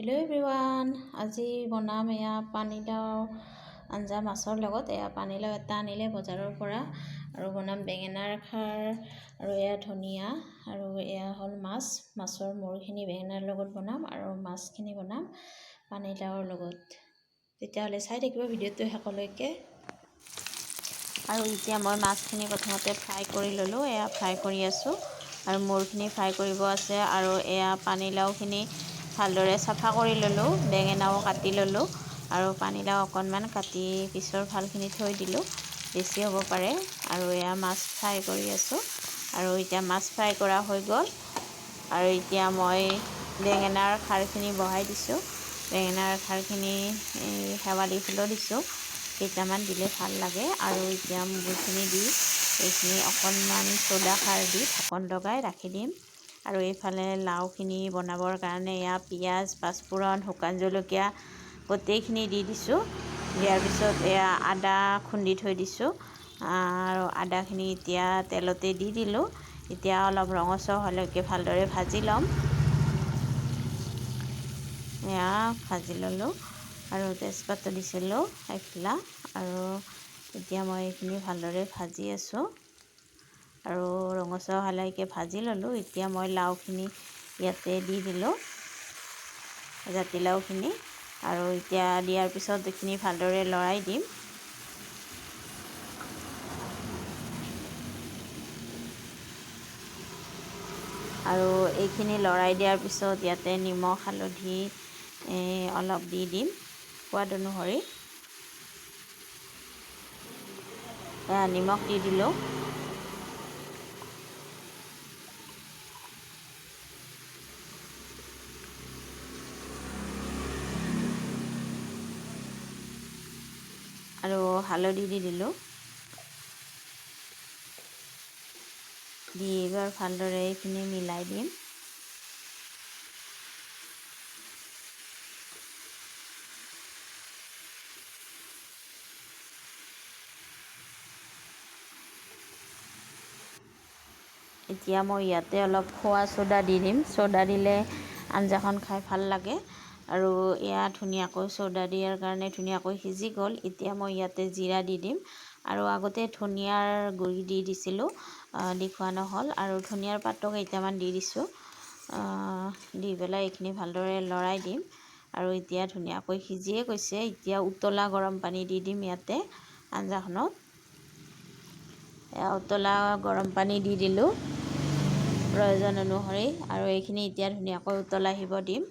Hello everyone আজি বনাম এয়া পানীলাও আঞ্জা মাছৰ লগত। এয়া পানীলাও এটা আনিলে বজাৰৰ পৰা আৰু বনাম বেঙেনাৰ খাৰ আৰু এয়া ধনিয়া আৰু এয়া হ'ল মাছ। মাছৰ মূৰখিনি বেঙেনাৰ লগত বনাম আৰু মাছখিনি বনাম পানীলাওৰ লগত। তেতিয়াহ'লে চাই থাকিব ভিডিঅ'টো শেষলৈকে। আৰু এতিয়া মই মাছখিনি প্ৰথমতে ফ্ৰাই কৰি ল'লোঁ এয়া ফ্ৰাই কৰি আছোঁ। আৰু মূৰখিনি ফ্ৰাই কৰিব আছে আৰু এয়া পানীলাওখিনি ভালদৰে চাফা কৰি ল'লোঁ বেঙেনাও কাটি ল'লোঁ আৰু পানীলাও অকণমান কাটি পিছৰ ভালখিনি থৈ দিলোঁ বেছি হ'ব পাৰে। আৰু এয়া মাছ ফ্ৰাই কৰি আছোঁ। আৰু এতিয়া মাছ ফ্ৰাই কৰা হৈ গ'ল। আৰু এতিয়া মই বেঙেনাৰ খাৰখিনি বহাই দিছোঁ। বেঙেনাৰ খাৰখিনি শেৱালি ফুলো দিছোঁ। কেইটামান দিলে ভাল লাগে। আৰু এতিয়া মগুখিনি দি এইখিনি অকণমান চ'দা খাৰ দি ঢাকন লগাই ৰাখি দিম। আৰু এইফালে লাওখিনি বনাবৰ কাৰণে এয়া পিঁয়াজ, পাঁচফোৰণ, শুকান জলকীয়া গোটেইখিনি দি দিছোঁ। দিয়াৰ পিছত এয়া আদা খুন্দি থৈ দিছোঁ। আৰু আদাখিনি এতিয়া তেলতে দি দিলোঁ। এতিয়া অলপ ৰঙচুৱা হোৱালৈকে ভালদৰে ভাজি ল'ম। এয়া ভাজি ল'লোঁ আৰু তেজপাতো দিছিলোঁ এখিলা আৰু এতিয়া মই এইখিনি ভালদৰে ভাজি আছোঁ। আৰু ৰঙচুৱা হোৱালৈকে ভাজি ল'লোঁ। এতিয়া মই লাওখিনি ইয়াতে দি দিলোঁ জাতিলাওখিনি আৰু এতিয়া দিয়াৰ পিছত এইখিনি ভালদৰে লৰাই দিম। আৰু এইখিনি লৰাই দিয়াৰ পিছত ইয়াতে নিমখ হালধি অলপ দি দিম। সোৱাদ অনুসৰি। নিমখ দি দিলোঁ। হালধি দি দিলোঁ। দি এইবাৰ ভালদৰে এইখিনি মিলাই দিম এতিয়া মই ইয়াতে অলপ খোৱা চ'দা দি দিম। চ'দা দিলে আঞ্জাখন খাই ভালো লাগে। আৰু এয়া ধুনীয়াকৈ চ'দা দিয়াৰ কাৰণে ধুনীয়াকৈ সিজি গ'ল। এতিয়া মই ইয়াতে জিৰা দি দিম। আৰু আগতে ধনিয়াৰ গুড়ি দি দিছিলোঁ দি খোৱা নহ'ল। আৰু ধনিয়াৰ পাতো কেইটামান দি দিছোঁ। দি পেলাই এইখিনি ভালদৰে লৰাই দিম। আৰু এতিয়া ধুনীয়াকৈ সিজিয়ে গৈছে। এতিয়া উতলা গৰম পানী দি দিম ইয়াতে আঞ্জাখনত। উতলা গৰম পানী দি দিলোঁ। প্ৰয়োজন অনুসৰি। আৰু এইখিনি এতিয়া ধুনীয়াকৈ উতল আহিব দিম।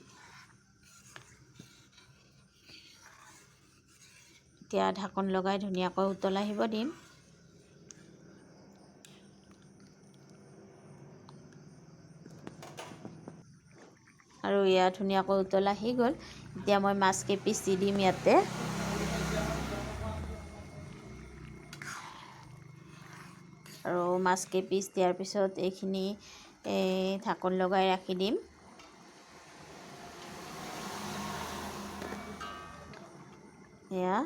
এতিয়া ঢাকন লগাই ধুনীয়াকৈ উতল আহিব দিম। আৰু ইয়াত ধুনীয়াকৈ উতল আহি গ'ল। এতিয়া মই মাছ কেইপিচ দি দিম ইয়াতে। আৰু মাছ কেইপিচ দিয়াৰ পিছত এইখিনি ঢাকন লগাই ৰাখি দিম। এয়া।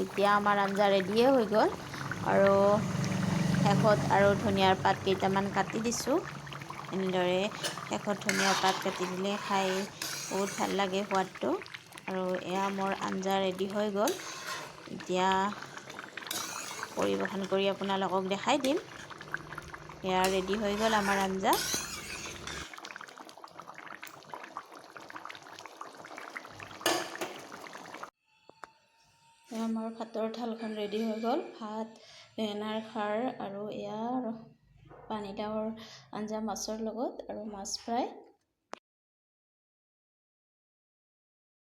এতিয়া আমাৰ আঞ্জা ৰেডিয়ে হৈ গ'ল। আৰু শেষত আৰু ধনিয়াৰ পাত কেইটামান কাটি দিছোঁ। এনেদৰে শেষত ধনিয়াৰ পাত কাটি দিলে খাই বহুত ভাল লাগে সোৱাদটো। আৰু এয়া মোৰ আঞ্জা ৰেডি হৈ গ'ল। এতিয়া পৰিৱেশন কৰি আপোনালোকক দেখাই দিম। এয়া ৰেডি হৈ গ'ল আমাৰ আঞ্জা। আমাৰ ভাতৰ থালখন ৰেডি হৈ গ'ল। ভাত বেঙেনাৰ খাৰ আৰু এয়া পানীলাওৰ আঞ্জা মাছৰ লগত আৰু মাছ ফ্ৰাই।